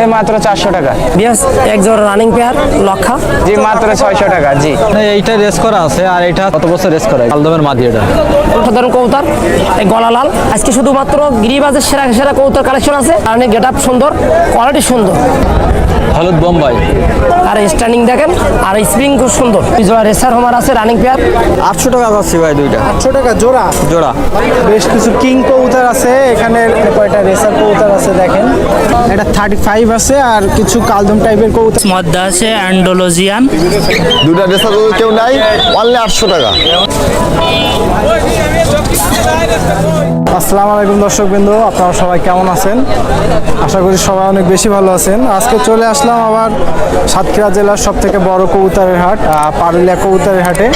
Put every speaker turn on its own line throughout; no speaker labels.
এ মাত্র চারশো টাকা।
বিয়াস এক জোড়া রানিং পেয়ার লক্ষা।
জি মাত্র ছয়শো টাকা জি।
এইটা রেস করা আছে আর এটা কত বছর রেস করা আলদমের মাদি এটা।
সাধারণ কৌতার এই গলা লাল। আজকে শুধুমাত্র গিরিবাজের সেরা সেরা কৌতার কালেকশন আছে কারণ গেট আপ সুন্দর কোয়ালিটি সুন্দর।
হলুদ বোম্বাই।
আর স্ট্যান্ডিং দেখেন আর স্প্রিং খুব সুন্দর। জোড়া রেসার হোমার আছে রানিং পেয়ার
আটশো টাকা যাচ্ছি ভাই দুইটা।
আটশো টাকা জোড়া?
জোড়া।
বেশ কিছু কিং কবুতর আছে এখানে কয়টা রেসার কবুতর আছে দেখেন। এটা থার্টি ফাইভ আছে আর কিছু কালদম টাইপের কবুতর।
মধ্যে আছে অ্যান্ডোলজিয়ান
দুটা রেসার কেউ নাই অনলি আটশো টাকা।
আসসালামু আলাইকুম দর্শক বিন্দু আপনারা সবাই কেমন আছেন? আশা করি সবাই অনেক বেশি ভালো আছেন। আজকে চলে আসলাম আবার সাতক্ষীরা জেলার সব থেকে বড় কবুতরের হাট পারুলিয়া কবুতরের হাটে।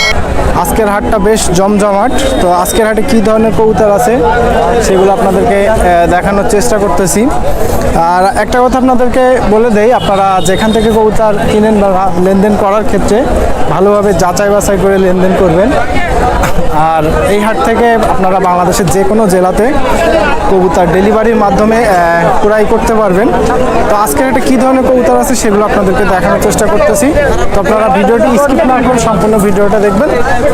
আজকের হাটটা বেশ জমজমাট। তো আজকের হাটে কি ধরনের কবুতর আছে সেগুলো আপনাদেরকে দেখানোর চেষ্টা করতেছি। আর একটা কথা আপনাদেরকে বলে দেই, আপনারা যেখান থেকে কবুতর কিনেন বা লেনদেন করার ক্ষেত্রে ভালোভাবে যাচাই বাছাই করে লেনদেন করবেন। আর এই হাট থেকে আপনারা বাংলাদেশের যে কোনো জেলাতে কবুতর ডেলিভারির মাধ্যমে ক্রয় করতে পারবেন। তো আজকের একটা কী ধরনের কবুতর আছে সেগুলো আপনাদেরকে দেখানোর চেষ্টা করতেছি। তো আপনারা ভিডিওটি স্কিপ না করে সম্পূর্ণ ভিডিওটা দেখবেন,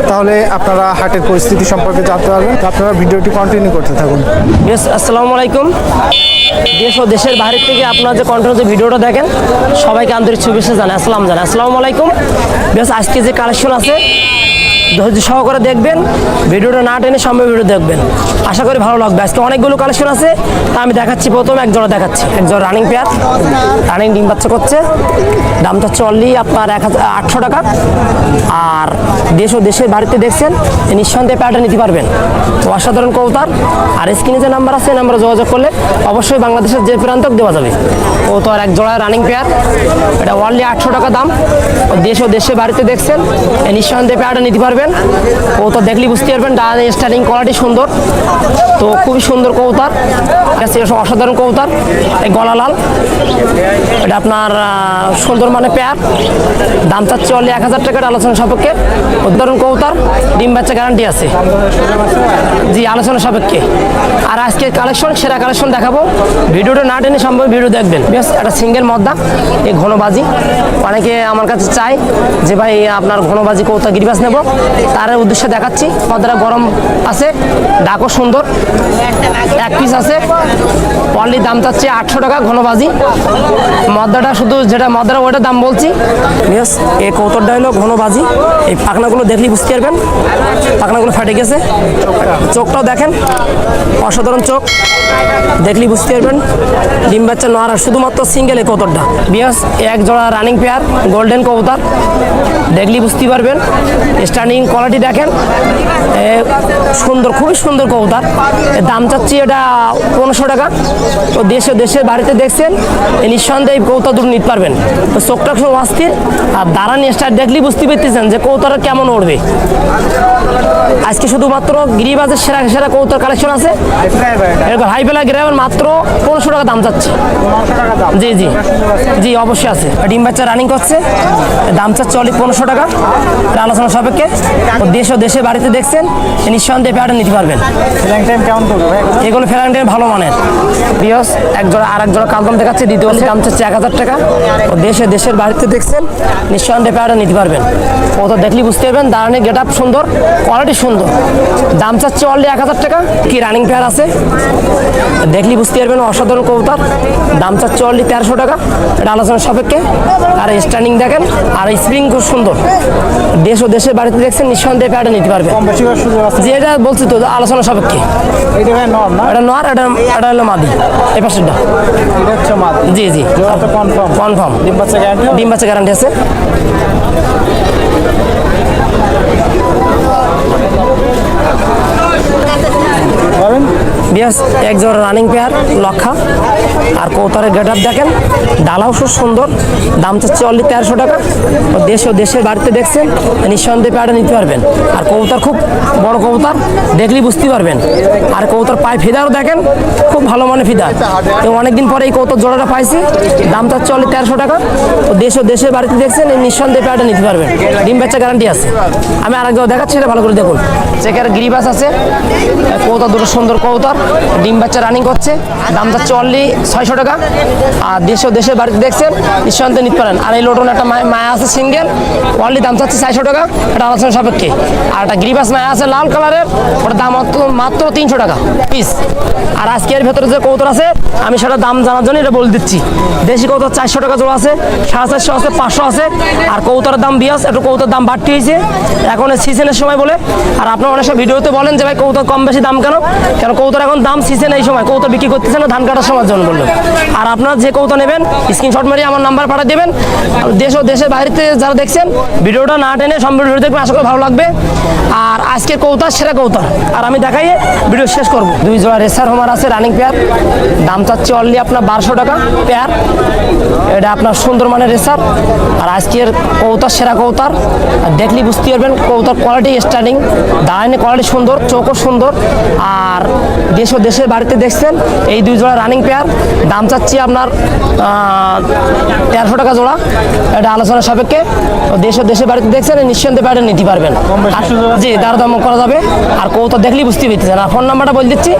তাহলে আপনারা হাটের পরিস্থিতি সম্পর্কে জানতে পারবেন। তো আপনারা ভিডিওটি কন্টিনিউ করতে থাকুন।
বেশ আসসালামু আলাইকুম। দেশ ও দেশের বাইরে থেকে আপনারা যে কন্টিনিউ যে ভিডিওটা দেখেন, সবাইকে আন্তরিক শুভেচ্ছা জানাই, আসসালাম জানাই আসসালামু আলাইকুম। বেশ আজকে যে কালেকশন আছে ধৈর্য সহকারে দেখবেন। ভিডিওটা না টেনে সম্ভব ভিডিও দেখবেন। আশা করি ভালো লাগবে। আজকে অনেকগুলো কালেকশন আছে। আমি দেখাচ্ছি প্রথম এক জোড়া দেখাচ্ছি। এক জোড়া রানিং পেয়ার রানিং ডিম বাচ্চা করছে। দামটা চললি আপনার এক হাজার, আটশো টাকা। আর দেশ ও দেশের বাড়িতে দেখছেন নিঃসন্দেহে প্যাডটা নিতে পারবেন। তো অসাধারণ কৌতার আর স্ক্রিনে যে নাম্বার আছে নাম্বারে যোগাযোগ করলে অবশ্যই বাংলাদেশের যে প্রান্তক দেওয়া যাবে। ও তো আর এক জোড়া রানিং পেয়ার এটা অনলি আটশো টাকা দাম। দেশ ও দেশের বাড়িতে দেখছেন নিঃসন্দেহে প্যাডটা নিতে পারবেন। ও তো দেখলি বুঝতে পারবেন, ডান স্টার্টিং কোয়ালিটি সুন্দর। তো খুবই সুন্দর কাছে এসব অসাধারণ কৌতার এই গলা লাল। এটা আপনার সুন্দর মানে পেয়ার দাম চাচ্ছে অনলি এক হাজার টাকার আলোচনা সাপেক্ষে। উদাহরণ কৌতার ডিম বাচ্চা গ্যারান্টি আছে। জি, আলোচনা সাপেক্ষে। আর আজকে কালেকশন সেরা কালেকশন দেখাবো। ভিডিওটা না টেনে সম্ভব ভিডিও দেখবেন। বেশ একটা সিঙ্গেল মদ্দা। এই ঘনবাজি। অনেকে আমার কাছে চাই যে ভাই, আপনার ঘনবাজি কৌতা গিরিবাস নেব। তার উদ্দেশ্যে দেখাচ্ছি। মদ্দাটা গরম আছে। ডাকও সুন্দর। এক পিস আছে। অনলি দাম চাচ্ছে আটশো টাকা ঘনবাজি। মদ্দাটা শুধু যেটা মদ্দাটা ওটার দাম বলছি। বেশ এই কৌতরটা হলো ঘনবাজি। এই পাখনাগুলো দেখলেই বুঝতে পারবেন। পাখনাগুলো ফেটে গেছে। চোখটাও দেখেন। অসাধারণ চোখ। দেখলেই বুঝতে পারবেন। ডিম বাচ্চা নোয়ারা শুধুমাত্র সিঙ্গেল এই কৌতরটা বিয়াস এক জোড়া রানিং পেয়ার গোল্ডেন কবুতর। দেখলেই বুঝতে পারবেন। স্টার্নিং কোয়ালিটি দেখেন। সুন্দর, খুবই সুন্দর কবুতর। দাম চাচ্ছি এটা পনেরোশো টাকা। তো দেশে দেশের বাড়িতে দেখছেন নিঃসন্দেহে কৌতা দুটো নিতে পারবেন। তো চোখটা খুব অস্থির, আর দাঁড়ান স্টার দেখলেই বুঝতে পেরেছেন যে কৌতারা কেমন উঠবে। আজকে শুধুমাত্র গিরিবাজের সেরা সেরা কৌতার কালেকশন আছে। এরকম হাই বেলা গ্রামের মাত্র পনেরোশো টাকা দাম চাচ্ছে। জি জি। জি অবশ্যই আছে। ডিম বাচ্চা রানিং করছে। দাম চাচ্ছে অলি পনেরোশো টাকা। আলোচনা সাপেক্ষে দেশ ও দেশের বাড়িতে দেখছেন নিঃসন্দেহে প্যাটার্ন নিতে পারবেন।
টাইম
এগুলো ফেরান্ডে ভালো মানের। বিয়স এক জোড়া আর এক জোড়া কালদম দেখাচ্ছে দ্বিতীয় দাম চাচ্ছে এক হাজার টাকা। ও দেশে দেশের বাড়িতে দেখছেন নিঃসন্দেহে প্যাটার্ন নিতে পারবেন। ও তো দেখলি বুঝতে পারবেন দাঁড়ানি গেট আপ সুন্দর কোয়ালিটি সুন্দর। দাম চাচ্ছে অনলি এক হাজার টাকা। কি রানিং পেয়ার আছে? দেখলি বুঝতে পারবেন অসাধারণ কবুতর। দাম চাচ্ছে অনলি তেরোশো টাকা। এটা আলোচনার সাপেক্ষে। আর স্ট্যান্ডিং দেখেন আর স্প্রিং খুব সুন্দর। দেশ ও দেশের বাড়িতে দেখছেন নিঃসন্দেহে প্যাটার্ন নিতে পারবে যেটা বলছি তো আলোচনা সাপেক্ষে।
এটা নর
এটা এটা হলো মাদি। এই পাশেরটা। জি জি।
কনফার্ম
কনফার্ম
ডিম বাচ্চা গ্যারান্টি
আছে।
Thank you.
বিয়াস, এক জোড়া রানিং পেয়ার লক্ষা। আর কৌতারের গেট আপ দেখেন, ডালাও খুব সুন্দর। দাম চাচ্ছে অনলি তেরোশো টাকা। ও দেশ, ও দেশের বাড়িতে দেখছেন নিঃসন্দেহে পেয়ারটা নিতে পারবেন। আর কৌতার খুব বড় কৌতার, দেখলেই বুঝতে পারবেন। আর কৌতার পায়ে ফিদারও দেখেন, খুব ভালো মানে ফিদার। তো অনেকদিন পরে এই কৌতার জোড়াটা পাইছি। দাম চাচ্ছে অনলি তেরোশো টাকা। ও দেশ, ও দেশের বাড়িতে দেখছেন এই নিঃসন্দেহে পেয়ারটা নিতে পারবেন। ডিম বাচ্চা গ্যারান্টি আছে। আমি আরেক জোড়া দেখাচ্ছি, এটা ভালো করে দেখুন। চেকের গিরিবাস আছে। কৌতা দুটো সুন্দর কৌতার। ডিম বাচ্চা রানিং করছে দাম যাচ্ছে অনলি ছয়শো টাকা। আর দেশ দেশের বাড়িতে দেখছেন, নিঃসন্দেহে নিতে পারেন। আর এই লোটন একটা মায়া- আছে সিঙ্গেল অনলি দাম চাচ্ছে চারশো টাকা। এটা আলোচনা সাপেক্ষে। আর একটা গ্রিবাস মায়া আছে, লাল কালারের ওটার দাম মাত্র তিনশো টাকা পিস আর আজকের ভেতরে যে কৌতর আছে, আমি সেটা দাম জানার জন্য এটা বলে দিচ্ছি। দেশি কৌতর চারশো টাকা জোড়া আছে, সাড়ে চারশো আছে, পাঁচশো আছে। আর কৌতরের দাম বিয়াস, একটু কৌতর দাম বাড়তি হয়েছে। এখন সিজনের সময় বলে। আর আপনার অনেক সব ভিডিওতে বলেন যে ভাই কৌতর কম বেশি দাম কেন? কেন কৌতর এখন দাম সিজন এই সময় কৌতর বিক্রি করতেছে না, ধান কাটার সময় জন্য বলল। আর আপনারা যে কৌতর নেবেন স্ক্রিনশট মারিয়ে আমার নাম্বার পাঠিয়ে দেবেন। দেশ ও দেশের বাইরেতে যারা দেখছেন, ভিডিওটা না টেনে সম্পূর্ণ ভিডিও দেখবেন, আশা করি ভালো লাগবে। আর আজকের কৌতার সেরা কৌতার আর আমি দেখাই, ভিডিও শেষ করব। দুই জোড়া রেসার হোমার আছে রানিং পেয়ার দাম চাচ্ছে অনলি আপনার বারোশো টাকা পেয়ার এটা আপনার সুন্দর মানের রেসার। আর আজকের কৌতার সেরা কৌতার। আর দেখলে বুঝতে পারবেন, কৌতার কোয়ালিটি স্টার্টিং দাঁড়ানি কোয়ালিটি সুন্দর, চোখও সুন্দর। আর দেশ ও দেশের বাড়িতে দেখছেন এই দুই জোড়া রানিং পেয়ার দাম চাচ্ছি আপনার তেরোশো টাকা জোড়া। এটা আলোচনা সাপেক্ষে দেশ ও দেশের বাড়িতে দেখছেন নিঃসন্দেহে বাইরে নিতে পারবেন। জি দার দাম করা যাবে। আর কৌতো দেখলেই বুঝতে পেরেছেন। আর ফোন নাম্বারটা বলে দিচ্ছি।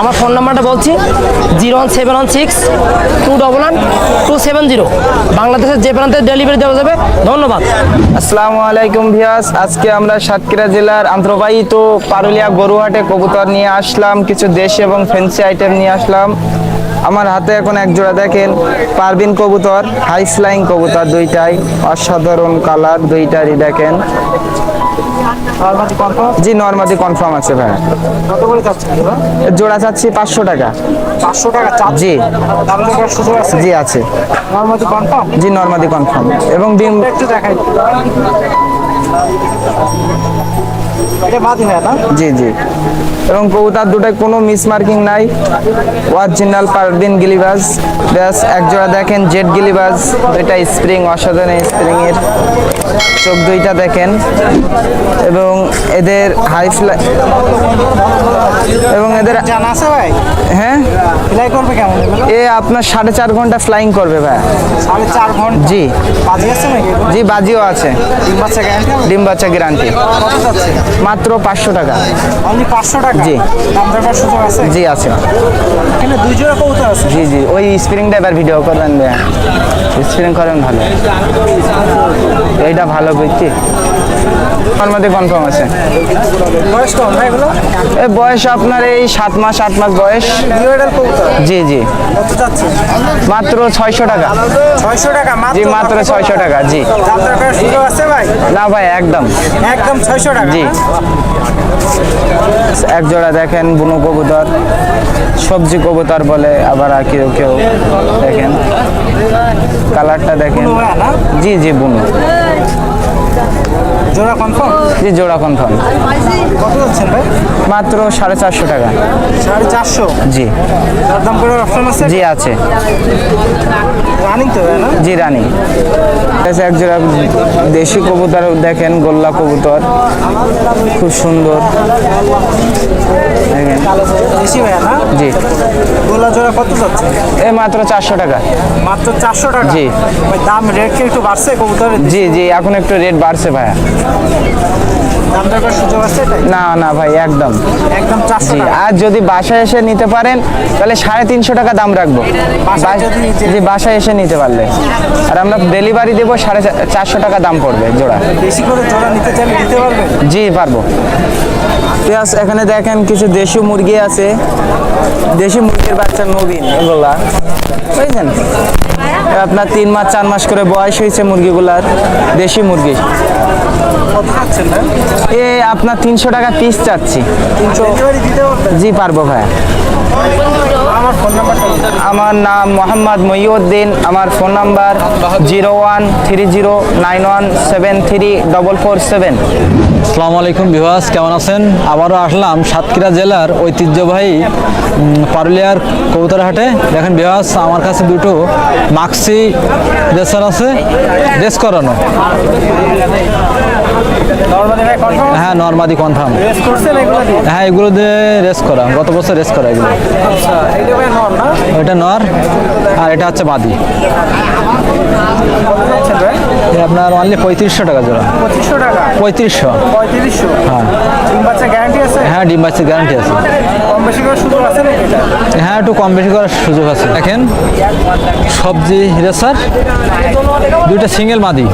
আমার ফোন নাম্বারটা বলছি zero one seven one six two double one two seven zero বাংলাদেশের যে প্রান্তে ডেলিভারি দেওয়া যাবে ধন্যবাদ।
আসসালামু আলাইকুম ভিয়াস আজকে আমরা সাতক্ষীরা জেলার আন্তর্বাহিত পারুলিয়া গরুহাটে কবুতর নিয়ে আসলাম কিছু দেশি এবং ফেন্সি আইটেম নিয়ে আসলাম। আমার হাতে এখন এক জোড়া দেখেন পারবিন কবুতর হাই ফ্লাইং কবুতর দুইটাই অসাধারণ কালার দুইটারই দেখেন। জি নর্মাদি কনফার্ম আছে ভাই। জোড়া চাচ্ছি পাঁচশো টাকা।
পাঁচশো টাকা
জি। জি আছে।
নর্মালি কনফার্ম
জি নর্মাদি কনফার্ম এবং ডিম
একটু দেখাই। এটা বাদ হয় না?
জি জি। এবং কবুতার দুটায় কোনো মিস মার্কিং নাই। অরিজিনাল পারদিন গিলিবাজ। ব্যাস এক জোড়া দেখেন জেড গিলিবাজ। দুইটা স্প্রিং অসাধারণ স্প্রিং এর। চোখ দুইটা দেখেন। এবং এদের হাই ফ্লাই এবং এদের
জানা আছে ভাই?
হ্যাঁ?
ফ্লাই করবে কেমন?
এ আপনার সাড়ে চার ঘণ্টা ফ্লাইং করবে ভাই।
সাড়ে চার ঘণ্টা?
জি।
বাজি আছে নাকি?
জি বাজিও আছে।
তিন বাচ্চা গ্যারান্টি
ডিম বাচ্চা গ্যারান্টি মাত্র পাঁচশো টাকা।
অনলি পাঁচশো টাকা?
জি।
দাম সুযোগ আছে?
জি আছে।
এখানে দুই জোড়া কবুতর আছে?
জি জি। ওই স্প্রিংটা এবার ভিডিও করবেন স্প্রিং করেন ভালো। এইটা ভালো বুঝছি আমার মধ্যে কনফার্ম আছে।
বয়স ভাই
আপনার এই সাত মাস আট মাস বয়স। জি জি। মাত্র ছয়শো টাকা।
ছয়শো টাকা
জি মাত্র ছয়শো টাকা জি। না ভাই একদম।
একদম ছয়শো টাকা
জি? এক জোড়া দেখেন বুনো কবুতর। সবজি কবুতর বলে আবার আর কেউ কেউ দেখেন। কালারটা দেখেন? জি জি বুনো।
জোড়া কনফার্ম
জি জোড়া কনফার্ম
কত যাচ্ছেন ভাই?
মাত্র সাড়ে চারশো টাকা।
সাড়ে চারশো?
জি।
দাম করে অপশন আছে?
জি আছে।
রানিং তো না?
জি রানি এসে এক জোড়া দেশি কবুতর দেখেন গোল্লা কবুতর। খুব সুন্দর। দেখেন।
বেশি ভাইয়া না?
জি।
গোলা জোড়া কত যাচ্ছে?
এ মাত্র চারশো টাকা।
মাত্র চারশো টাকা?
জি।
দাম রেট কি একটু বাড়ছে কবুতরের?
জি জি এখন একটু রেট বাড়ছে ভাইয়া। না না ভাই একদম।
একদম
জি আর যদি বাসায় এসে নিতে পারেন তাহলে সাড়ে তিনশো টাকা দাম রাখব। জি বাসায় এসে নিতে পারলে। আর আমরা ডেলিভারি দেবো সাড়ে চারশো টাকা দাম পড়বে জোড়া।
বেশি করে জোড়া নিতে চাইলে নিতে পারবেন
জি পারব। পেঁয়াজ এখানে দেখেন কিছু দেশি মুরগি আছে। দেশি মুরগির বাচ্চা নবীন এগুলা। বুঝছেন? আপনার তিন মাস চার মাস করে বয়স হয়েছে মুরগিগুলার দেশি মুরগি। এ, আপনার তিনশো টাকা পিস চাচ্ছি জি, পারব ভাইয়া।
আমার
নাম মোহাম্মদ মহিউদ্দিন আমার phone number zero one three zero nine one seven three double four seven
আসসালামু আলাইকুম বিভাস কেমন আছেন? আবারও আসলাম সাতক্ষীরা জেলার ঐতিহ্যবাহী পারুলিয়ার কবুতরহাটে। দেখেন বিভাস আমার কাছে দুটো মাক্সি ড্রেসার আছে ড্রেস করানো। হ্যাঁ নর্মাদি কনফার্ম হ্যাঁ এগুলো দিয়ে? রেস করা। গত বছর রেস করা এগুলো।
আচ্ছা এটা নর
আর এটা হচ্ছে এটা আপনার অনলি পঁয়ত্রিশশো টাকা জোড়া। পঁয়ত্রিশশো।
পঁয়ত্রিশশো?
হ্যাঁ। হ্যাঁ ডিম বাচ্চার গ্যারান্টি আছে। হ্যাঁ একটু কম বেশি করার সুযোগ আছে। দেখেন সবজি রেসার দুইটা সিঙ্গেল মাদি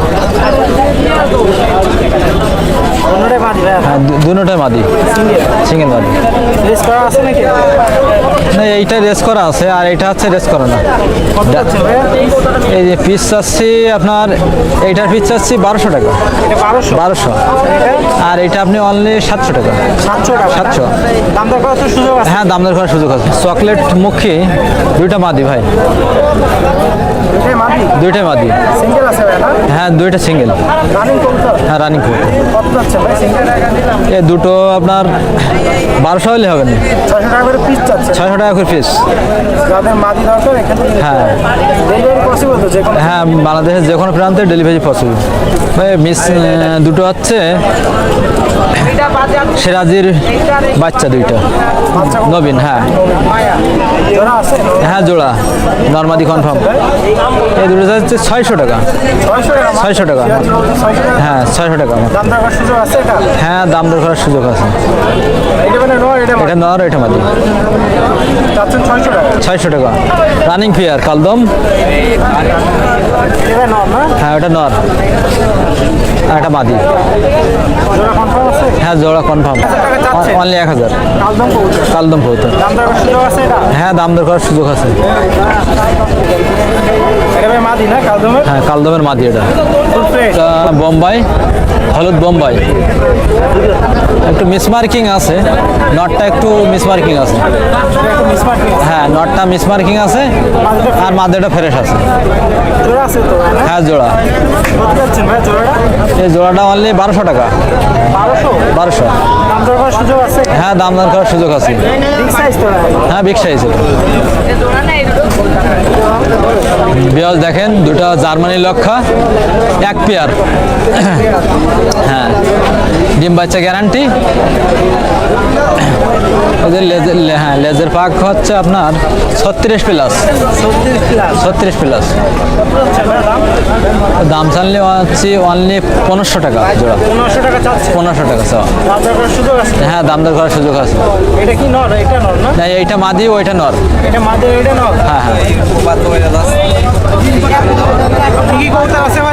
অন্যটাই বাদ ভাই
হ্যাঁ দু- দুটোটাই মাদি। সিঙ্গেল মাদি।
রেস করা আছে নাকি?
না এইটা রেস করা আছে আর এটা হচ্ছে রেস করা না। এই যে পিস চাচ্ছি আপনার এইটার পিস চাচ্ছি বারোশো টাকা।
বারোশো?
আর এটা আপনি অনলি সাতশো টাকা।
সাতশো আছে।
হ্যাঁ দাম দর করার সুযোগ আছে। চকলেট মুখী দুইটা মাদি ভাই।
এটাই মাদি?
দুইটাই মাদি।
সিঙ্গেল আছে ভাই না?
হ্যাঁ দুইটা সিঙ্গেল
রানিং কবুতর
হ্যাঁ রানিং
কত যাচ্ছে ভাই? সিঙ্গেল
এই দুটো আপনার বারোশো হলে হবে না।
ছয়শো টাকা করে পিস চাচ্ছে
ছয়শো টাকা করে পিস
যাদের মাদি দরকার এখান
হ্যাঁ।
ডেলিভারি পসিবল তো? যে
হ্যাঁ বাংলাদেশের যে কোনো প্রান্তে ডেলিভারি পসিবল ভাই মিস দুটো হচ্ছে সিরাজির বাচ্চা দুইটা। নবীন হ্যাঁ। হ্যাঁ জোড়া। নর্মাদি কনফার্ম এই দুটো হচ্ছে ছয়শো টাকা।
ছয়শো টাকা মাত্র।
600 টাকা।
সিরাজ বলতে ছয়শো টাকা?
হ্যাঁ ছয়শো টাকা হ্যাঁ দাম দর করার সুযোগ আছে।
এটা মানে নয় এটা
নর মাদি
ছয়শো টাকা।
ছয়শো টাকা। রানিং ফিয়ার কালদম। হ্যাঁ ওটা নর। আর এটা মাদি হ্যাঁ জোড়া কনফার্ম অনলি এক হাজার।
কালদম
কালদম কবুতর।
দাম দর করার সুযোগ আছে
হ্যাঁ দাম দর করার সুযোগ আছে। হ্যাঁ কালদমের মাদি এটা। বোম্বাই হলুদ বোম্বাই। একটু মিসমার্কিং আছে। নটটা একটু মিসমার্কিং আছে। হ্যাঁ নটটা মিসমার্কিং আছে। আর মাদেটা ফ্রেশ আছে।
জোড়া আছে তো ভাই না
হ্যাঁ জোড়া। এই জোড়াটা অনলি বারোশো টাকা।
বারোশো?
হ্যাঁ
দাম দাম করার সুযোগ আছে?
হ্যাঁ দাম দর করার সুযোগ আছে।
বিগ সাইজ তো
বিয়াজ দেখেন দুটা জার্মানি লক্ষা এক পেয়ার। হ্যাঁ। বাচ্চা গ্যারান্টি ওদের লেজের হ্যাঁ লেজের পাক হচ্ছে আপনার ছত্রিশ প্লাস
ছত্রিশ প্লাস
দাম চানলে হচ্ছে অনলি পনেরোশো টাকা জোড়া।
পনেরোশো টাকা
পনেরোশো টাকা হ্যাঁ দাম দর করার সুযোগ আছে।
এটা কি নর? এটা নর না?
এইটা মাদি ওইটা নর।
এটা মাদি এটা নর?
হ্যাঁ হ্যাঁ।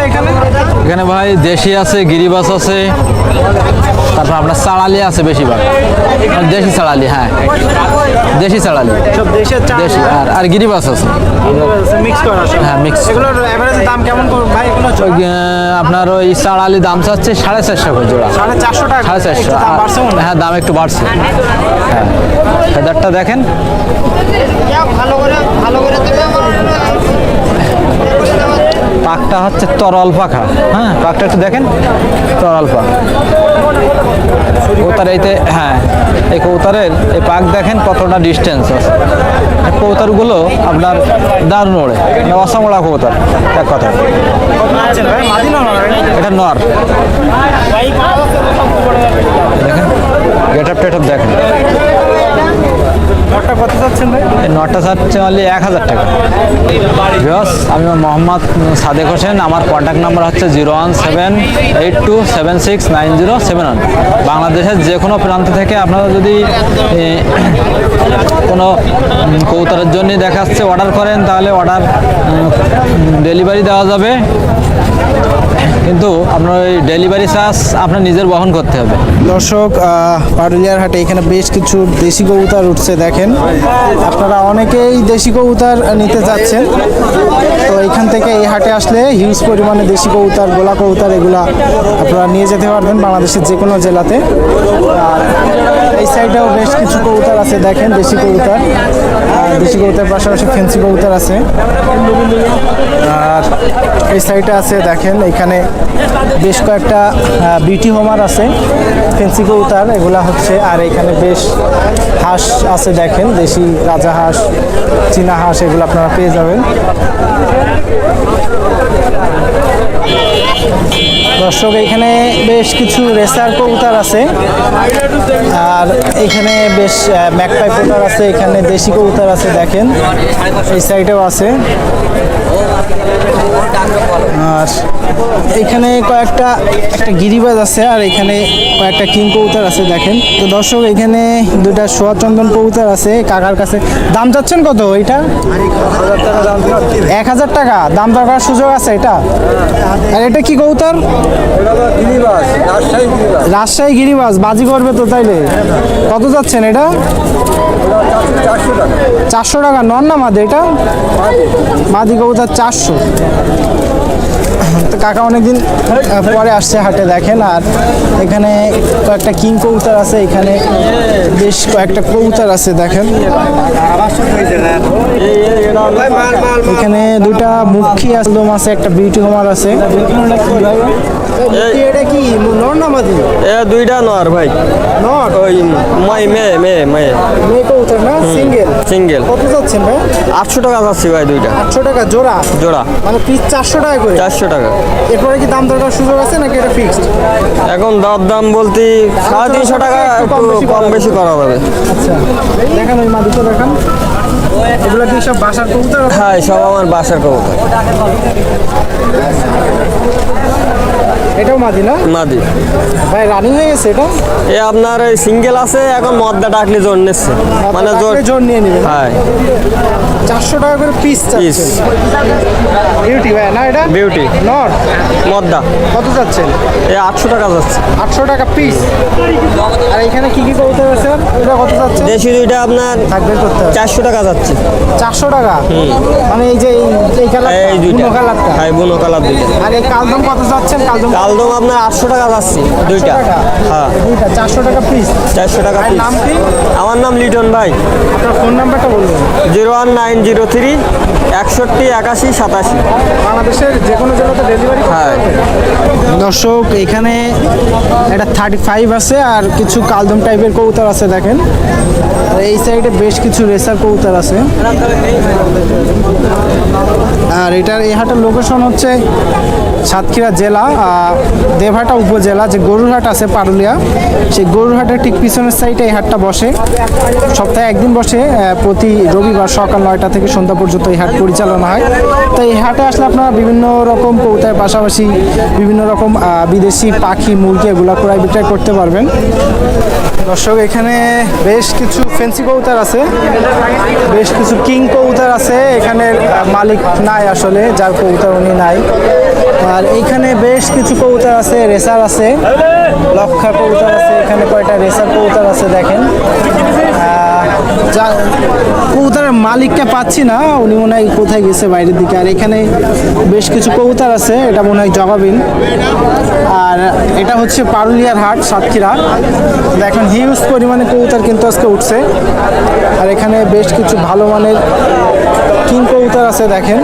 এখানে?
এখানে ভাই দেশি আছে গিরিবাস আছে তারপর আপনার চাড়ালি আছে বেশিরভাগ। দেশি চাড়ালি হ্যাঁ। দেশি চাড়ালি
সব
দেশি আর আর গিরিবাস আছে।
মিক্স করা
হ্যাঁ, mix।
এগুলোর এভারেজ দাম কেমন ভাই এগুলো
ওই, আহ, আপনার ওই চাড়ালি দাম চাচ্ছে সাড়ে চারশো করে জোড়া।
সাড়ে চারশো টাকা।
সাড়ে চারশো।
একটু দাম
আর-
বাড়ছে হয়।
হ্যাঁ দাম একটু বাড়ছে। হ্যাঁ। ফেদারটা পাকটা হচ্ছে তরল পাখা। হ্যাঁ পাকটা একটু দেখেন। তরল পাক কৌতার এইতে হ্যাঁ এই কৌতারের এই পাক দেখেন কতটা ডিস্টেন্স আছে। কৌতারগুলো আপনার দারুণ ওড়ে মানে অসামড়া কৌতার, এক কথা। এটা নর। দেখেন গেট আপ টেট আপ দেখেন।
নরটা কত
নটটা অনলি এক হাজার টাকা। বিকজ আমি মোহাম্মদ সাদেক হোসেন, আমার কন্ট্যাক্ট নাম্বার হচ্ছে zero one seven eight two seven six nine zero seven one. বাংলাদেশের যে কোনো প্রান্ত থেকে আপনারা যদি কোনো কৌতারের জন্য দেখাচ্ছে অর্ডার করেন, তাহলে অর্ডার ডেলিভারি দেওয়া যাবে। কিন্তু আপনার ওই ডেলিভারি চার্জ আপনার নিজের বহন করতে হবে।
দর্শক আহ, পারুলিয়ার হাটে এখানে বেশ কিছু দেশি কবুতর উঠছে দেখেন। আপনারা অনেকেই দেশি কবুতর নিতে যাচ্ছেন। তো এখান থেকে এই হাটে আসলে হিউজ পরিমাণে দেশি কবুতর গোলা কবুতর এগুলা আপনারা নিয়ে যেতে পারবেন বাংলাদেশের যে কোনো জেলাতে। আর এই সাইডেও বেশ কিছু কবুতর আছে দেখেন দেশি কবুতর। দেশি কবুতার পাশাপাশি ফেন্সি কবুতর আছে। আর এই সাইডে আছে, দেখেন, এখানে বেশ কয়েকটা বিউটি হোমার আছে ফেন্সি কবুতর, এগুলা হচ্ছে, আর এখানে বেশ হাঁস আছে দেখেন, দেশি রাজা হাঁস, চীনা হাঁস, এগুলো আপনারা পেয়ে যাবেন। দর্শক, এখানে বেশ কিছু রেসার কবুতর আছে, আর এখানে বেশ ম্যাকপাই কবুতর আছে, এখানে দেশি কবুতর আছে, দেখেন, এই সাইডেও আছে। আর এখানে কয়েকটা, একটা গিরিবাজ আছে আর এখানে কয়েকটা কিং কবুতর আছে, দেখেন। তো দর্শক, এখানে দুটা সোয়াচন্দন কবুতর আছে। কাকার কাছে দাম চাচ্ছেন কত এটা? এক হাজার টাকা। দাম দর করার সুযোগ আছে এটা? আর এটা কি কবুতর? রাজশাহী গিরিবাজ। বাজি করবে তো তাইলে। কত যাচ্ছেন এটা? চারশো টাকা। নন না মাদে এটা? মাদি কবুতর চারশো। তো কাকা অনেকদিন পরে আসছে হাটে দেখেন, আর এখানে কয়েকটা কিং কবুতর আছে, এখানে বেশ কয়েকটা কবুতর আছে, দেখেন। এখানে দুটা মুখী আসলম আছে একটা বিউটি কুমার আছে। এটা কি নর না মাদি
এ দুইটা নর ভাই।
নর?
ওই মাই মেয়ে মেয়ে মেয়ে
মেয়ে কবুতর না সিঙ্গেল
সিঙ্গেল
কত যাচ্ছেন ভাই?
আটশো টাকা যাচ্ছি ভাই দুইটা।
আটশো টাকা জোড়া?
জোড়া।
মানে পিস চারশো টাকা করে?
চারশো টাকা।
এরপরে কি দাম দরকার সুযোগ আছে নাকি এটা ফিক্সড
এখন দর দাম বলতে সাড়ে তিনশো টাকা একটু কম বেশি করা যাবে।
আচ্ছা দেখান ওই মাদুটা দেখান। এগুলো কি সব বাসার কবুতর?
হ্যাঁ সব আমার বাসার কবুতর।
এটাও মাদি না?
মাদি।
ভাই রানিং হয়ে গেছে এটা?
এ আপনার এই সিঙ্গেল আছে এখন মদ্দা ডাকলে জোর নিচ্ছে। মানে জোর
জোর নিয়ে নেবেন
হ্যাঁ।
চারশো টাকা করে পিস
পিস
বিউটি ভাই না এটা?
বিউটি
নর
মদ্দা।
কত যাচ্ছেন?
এ আটশো টাকা যাচ্ছে।
আটশো টাকা পিস আর এখানে কি কি কবুতর আছে এটা কত যাচ্ছে?
দেশি দুইটা আপনার
থাকবে করতে
চারশো টাকা যাচ্ছে।
চারশো টাকা? মানে এই যে এই- কালার
এই দুইটা।
কালারটা।
হ্যাঁ বুনো কালার দুইটা।
আর এই কালদম কত যাচ্ছেন? কালদম
কালদম আপনার আটশো টাকা যাচ্ছে দুইটা। হ্যাঁ।
দুইটা চারশো টাকা পিস
চারশো টাকা পিস
নাম কি?
আমার নাম লিটন ভাই।
আপনার ফোন নাম্বারটা বলুন।
Zero one nine zero three একষট্টি একাশি সাতাশি।
বাংলাদেশের যে কোনো জেলাতে ডেলিভারি
হ্যাঁ।
দর্শক এখানে একটা থার্টি ফাইভ আছে আর কিছু কালদম টাইপের কবুতর আছে দেখেন। আর এই সাইডে বেশ কিছু রেসার কবুতর আছে। আর এটার এই হাটের লোকেশন হচ্ছে সাতক্ষীরা জেলা দেবহাটা উপজেলা যে গরুরহাট আছে পারুলিয়া, সেই গরুরহাটের ঠিক পিছনের সাইডে এই হাটটা বসে। সপ্তাহে একদিন বসে প্রতি রবিবার সকাল নয়টা থেকে সন্ধ্যা পর্যন্ত এই হাট পরিচালনা হয়। তো এই হাটে আসলে আপনারা বিভিন্ন রকম কবুতরের পাশাপাশি বিভিন্ন রকম বিদেশি পাখি, মুরগি এগুলো ক্রয় বিক্রয় করতে পারবেন। দর্শক, এখানে বেশ কিছু ফেন্সি কৌতার আছে। বেশ কিছু কিং কবুতর আছে। এখানে মালিক নাই আসলে, যার কৌতার উনি নাই। আর এইখানে বেশ কিছু কবুতর আছে, রেসার আছে। লক্ষা কবুতর আছে, এখানে কয়টা রেসার কবুতর আছে দেখেন। কবুতরের মালিককে পাচ্ছি না, উনি মনে হয় কোথায় গেছে বাইরের দিকে। আর এখানে বেশ কিছু কবুতর আছে, এটা মনে হয় জগাবিন আর এটা হচ্ছে পারুলিয়ার হাট, সাতক্ষীরা। দেখেন হিউজ পরিমাণে কবুতর কিন্তু আজকে উঠছে। আর এখানে বেশ কিছু ভালো মানের কিং কবুতর আছে, দেখেন।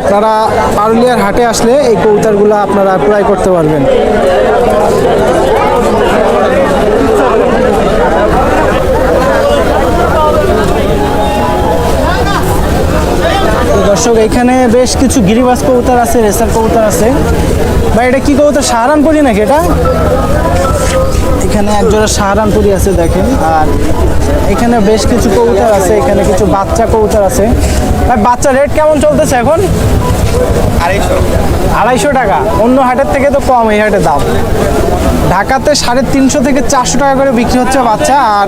আপনারা পারুলিয়ার হাটে আসলে এই কবুতরগুলো আপনারা ক্রয় করতে পারবেন। দর্শক, এখানে বেশ কিছু গিরিবাস কবুতর আছে, রেসার কবুতর আছে। বা এটা কি কবুতর? সাহারানপুরি নাকি এটা? এখানে একজোড়া সাহারানপুরি আছে, দেখেন। আর এখানে বেশ কিছু কবুতর আছে, এখানে কিছু বাচ্চা কবুতর আছে। ভাই বাচ্চা রেট কেমন চলতেছে এখন? আড়াইশো। আড়াইশো টাকা। অন্য হাটের থেকে তো কম এই হাটের দাম। ঢাকাতে সাড়ে তিনশো থেকে চারশো টাকা করে বিক্রি হচ্ছে বাচ্চা আর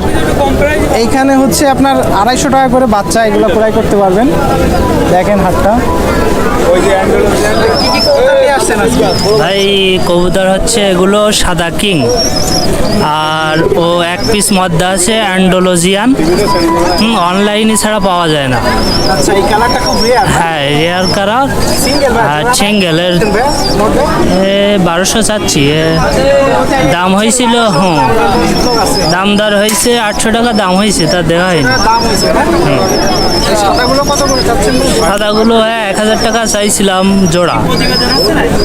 এইখানে হচ্ছে আপনার আড়াইশো টাকা করে বাচ্চা এগুলো ক্রয় করতে পারবেন। দেখেন হাটটা। কি কি আজকে?
ভাই কবুতর হচ্ছে এগুলো সাদা কিং। আর ও এক পিস মদ্দা আছে অ্যান্ডোলজিয়ান। অনলাইনে ছাড়া পাওয়া যায় না।
আচ্ছা এই কালারটা খুব রেয়ার
হ্যাঁ রেয়ার কালার আর সিঙ্গেলের বারোশো চাচ্ছি। দাম হয়েছিল হুম। দাম দর হয়েছে আটশো টাকা দাম হয়েছে তা দেওয়া হয়নি।
সাদাগুলো করে চাচ্ছেন?
সাদাগুলো হ্যাঁ এক হাজার টাকা চাইছিলাম জোড়া।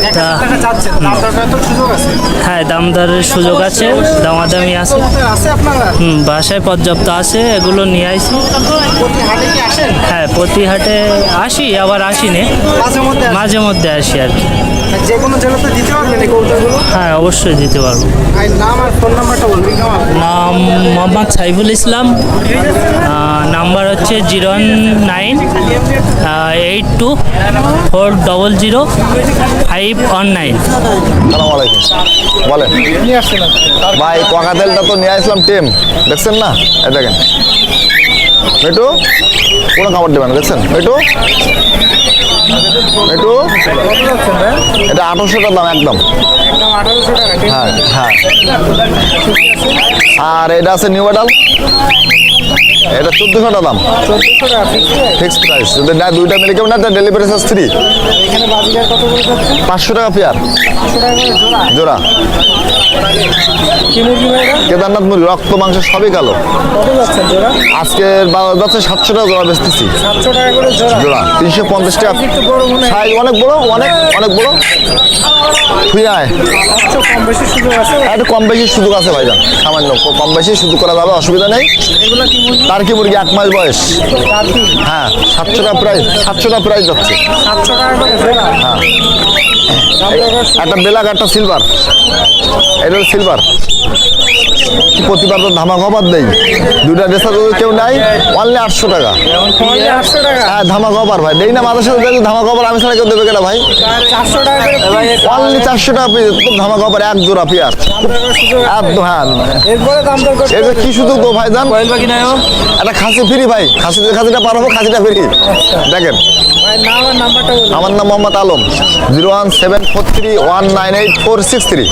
তা হ্যাঁ দাম দরের সুযোগ আছে দামাদামি আছে। হুম বাসায় পর্যাপ্ত আছে এগুলো নিয়ে
আসেন?
হ্যাঁ প্রতি হাটে আসি আবার আসি নে
মাঝে মধ্যে আসেন?
মাঝে মধ্যে আসি আর কি।
যে কোনো জেলাতে দিতে পারবেন এই কবুতরগুলো
হ্যাঁ অবশ্যই দিতে পারব।
নাম আর ফোন নাম্বারটা বলবেন
নাম মোহাম্মদ সাইফুল ইসলাম। নাম্বার হচ্ছে zero nine eight two four double zero five one nine.
বলেন। ভাই ককাতেলটা তো নিয়ে আসলাম টেম। দেখছেন না? এই দেখেন। মেটু কোনো খাবার দেখছেন মেটু মেটু
কত যাচ্ছেন ভাই
এটা আঠারোশো টাকা দাম একদম। হ্যাঁ হ্যাঁ। আর এটা আছে নিউ মেডাল এটা চোদ্দোশো টাকা দাম।
Fixed
price. যদি না, দুইটা মিলে কেউ না ডেলিভারি চার্জ ফ্রি পাঁচশো টাকা পেয়ার।
জোড়া?
কেদারনাথ মুরগি রক্ত, মাংস, সবই কালো। আজকের বাজার যাচ্ছে সাতশো টাকা, জোড়া বেচতেছি
জোড়া।
জোড়া তিনশো পঞ্চাশ টাকা।
হয়।
সাইজ অনেক বড় অনেক অনেক বড়। তুই
একটু কম বেশি সুযোগ আছে।
একটু কম বেশি সুযোগ আছে ভাইজান। সামান্য কম বেশি সুযোগ করা যাবে অসুবিধা নেই। তার কি মুরগি? এক মাস বয়স। হ্যাঁ সাতশো টাকা প্রাইস সাতশো টাকা প্রাইস যাচ্ছে। হ্যাঁ। একটা ব্ল্যাক একটা সিলভার এটা সিলভার প্রতিবার তো ধামা খবর দেই দুটা ড্রেসার যদি কেউ নাই অনলি আটশো টাকা। হ্যাঁ ধামা খবর ভাই। দেই না মাথার সাথে দেখলে ধামা খবর আমি ছাড়া কেউ দেবে কেনা ভাই। অনলি চারশো টাকা পিস খুব ধামা খবর এক জোড়া
দাম আছে।
একদম হ্যাঁ।
দাম
এগুলো কি শুধু তো ভাই জান একটা খাসি ফ্রি ভাই। খাসি খাসিটা পারব খাসিটা ফ্রি। দেখেন।
ভাই নাম আর নাম্বারটা বলুন।
আমার নাম Mohammad Alam. Zero one seven four three one nine eight four six three.